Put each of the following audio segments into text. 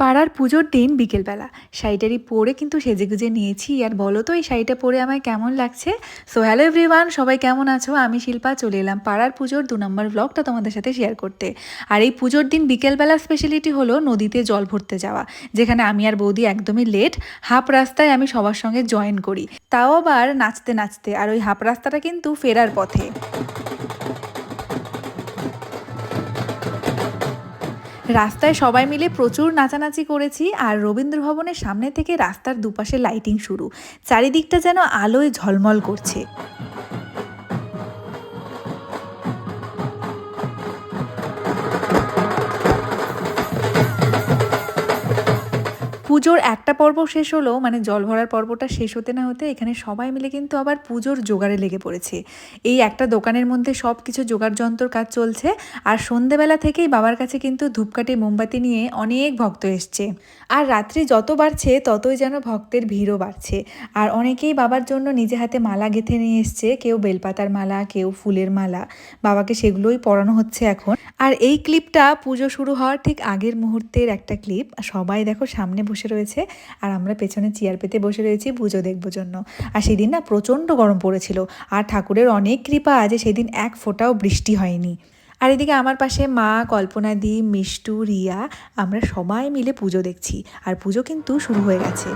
পাড়ার পুজোর দিন বিকেলবেলা। শাড়িটারি পরে কিন্তু সেজেগুজে নিয়েছি। আর বলো তো, এই শাড়িটা পরে আমায় কেমন লাগছে? সো হ্যালো এভরিওয়ান সবাই কেমন আছো? আমি শিল্পা, চলে এলাম পাড়ার পুজোর দু নম্বর ব্লগটা তোমাদের সাথে শেয়ার করতে। আর এই পুজোর দিন বিকেলবেলা স্পেশালিটি হলো নদীতে জল ভরতে যাওয়া, যেখানে আমি আর বৌদি একদমই লেট হাফ রাস্তায় আমি সবার সঙ্গে জয়েন করি। তাও আবার নাচতে নাচতে, আর ওই হাফ রাস্তাটা কিন্তু ফেরার পথে। রাস্তায় সবাই মিলে প্রচুর নাচানাচি করেছি আর রবীন্দ্র ভবনের সামনে থেকে রাস্তার দুপাশে লাইটিং শুরু। চারিদিকটা যেন আলোয় ঝলমল করছে। পুজোর একটা পর্ব শেষ হলো মানে জল ভরার পর্বটা শেষ হতে না হতে এখানে সবাই মিলে কিন্তু আবার পুজোর জোগাড়ে লেগে পড়েছে। এই একটা দোকানের মধ্যে সব কিছু জোগাড় যন্ত্র কাজ চলছে আর সন্ধেবেলা থেকেই বাবার কাছে কিন্তু ধূপকাঠি, মোমবাতি নিয়ে অনেক ভক্ত এসছে। আর রাত্রি যত বাড়ছে, ততই যেন ভক্তের ভিড়ও বাড়ছে। আর অনেকেই বাবার জন্য নিজে হাতে মালা গেঁথে নিয়ে এসছে, কেউ বেলপাতার মালা, কেউ ফুলের মালা। বাবাকে সেগুলোই পরানো হচ্ছে এখন। আর এই ক্লিপটা পুজো শুরু হওয়ার ঠিক আগের মুহূর্তের একটা ক্লিপ। সবাই দেখো সামনে বসে রয়েছে। আর আমরা পেছনে চেয়ার পেতে বসে রয়েছি পুজো দেখব জন্য। আর সেদিন না প্রচণ্ড গরম পড়েছিল। আর ঠাকুরের অনেক কৃপা আছে, সেদিন এক ফোঁটাও বৃষ্টি হয়নি। আর এদিকে আমার পাশে মা, কল্পনা দি, মিষ্টু, রিয়া, আমরা সবাই মিলে পুজো দেখছি। আর পুজো কিন্তু শুরু হয়ে গেছে।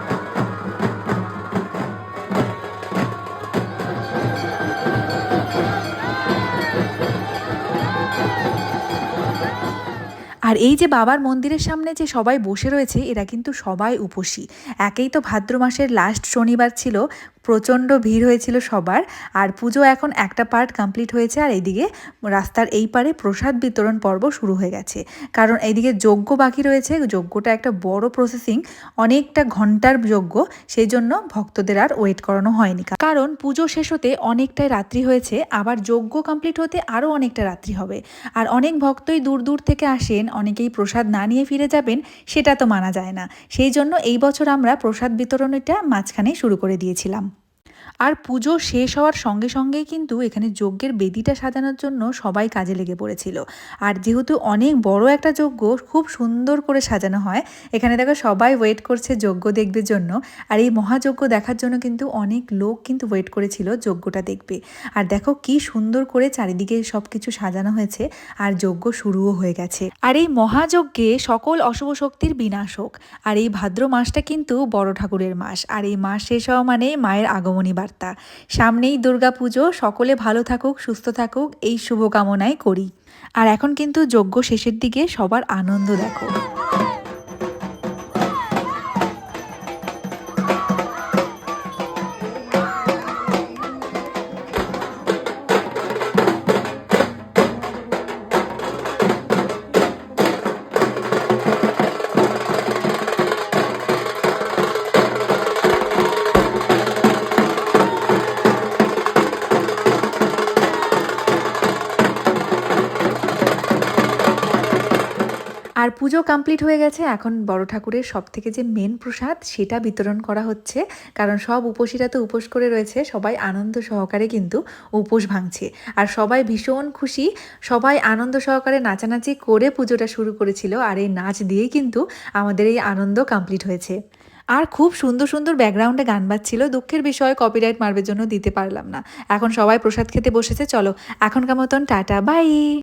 আর এই যে বাবার মন্দিরের সামনে যে সবাই বসে রয়েছে, এরা কিন্তু সবাই উপসী। একেই তো ভাদ্র মাসের লাস্ট শনিবার ছিল প্রচণ্ড ভিড় হয়েছিল সবার, আর পুজো এখন একটা পার্ট কমপ্লিট হয়েছে, আর এইদিকে রাস্তার এই পারে প্রসাদ বিতরণ পর্ব শুরু হয়ে গেছে। কারণ এইদিকে যজ্ঞ বাকি রয়েছে, যজ্ঞটা একটা বড় প্রসেসিং অনেকটা ঘণ্টার যজ্ঞ সেই জন্য ভক্তদের আর ওয়েট করানো হয়নি। কারণ পুজো শেষ হতে অনেকটাই রাত্রি হয়েছে, আবার যজ্ঞ কমপ্লিট হতে আরও অনেকটা রাত্রি হবে। আর অনেক ভক্তই দূর দূর থেকে আসেন, অনেকেই প্রসাদ না নিয়ে ফিরে যাবেন, সেটা তো মানা যায় না। সেই জন্য এই বছর আমরা প্রসাদ বিতরণটা মাঝখানে শুরু করে দিয়েছিলাম। আর পুজো শেষ হওয়ার সঙ্গে সঙ্গেই কিন্তু এখানে যজ্ঞের বেদিটা সাজানোর জন্য সবাই কাজে লেগে পড়েছিল। আর যেহেতু অনেক বড় একটা যজ্ঞ, খুব সুন্দর করে সাজানো হয়, এখানে দেখো সবাই ওয়েট করছে যজ্ঞ দেখবে জন্য। আর এই মহাযজ্ঞ দেখার জন্য কিন্তু অনেক লোক কিন্তু ওয়েট করেছিল যজ্ঞটা দেখবে। আর দেখো কি সুন্দর করে চারিদিকে সব কিছু সাজানো হয়েছে, আর যজ্ঞ শুরুও হয়ে গেছে। আর এই মহাযজ্ঞে সকল অশুভ শক্তির বিনাশ হোক। আর এই ভাদ্র মাসটা কিন্তু বড় ঠাকুরের মাস। আর এই মাস শেষ হওয়া মানে মায়ের আগমনী বার্তা সামনেই দুর্গা পুজো সকলে ভালো থাকুক, সুস্থ থাকুক, এই শুভকামনাই করি। আর এখন কিন্তু যজ্ঞ শেষের দিকে সবার আনন্দ দেখো। আর পুজো কমপ্লিট হয়ে গেছে। এখন বড় ঠাকুরের সব থেকে যে মেন প্রসাদ, সেটা বিতরণ করা হচ্ছে। কারণ সব উপসীরা তো উপোস করে রয়েছে, সবাই আনন্দ সহকারে কিন্তু উপোস ভাঙছে। আর সবাই ভীষণ খুশি, সবাই আনন্দ সহকারে নাচানাচি করে পুজোটা শুরু করেছিল। আর এই নাচ দিয়েই কিন্তু আমাদের এই আনন্দ কমপ্লিট হয়েছে। আর খুব সুন্দর সুন্দর ব্যাকগ্রাউন্ডে গান বাজছিল। দুঃখের বিষয় কপিরাইট মারবের জন্য দিতে পারলাম না। এখন সবাই প্রসাদ খেতে বসেছে। চলো, এখনকার মতন টাটা বাই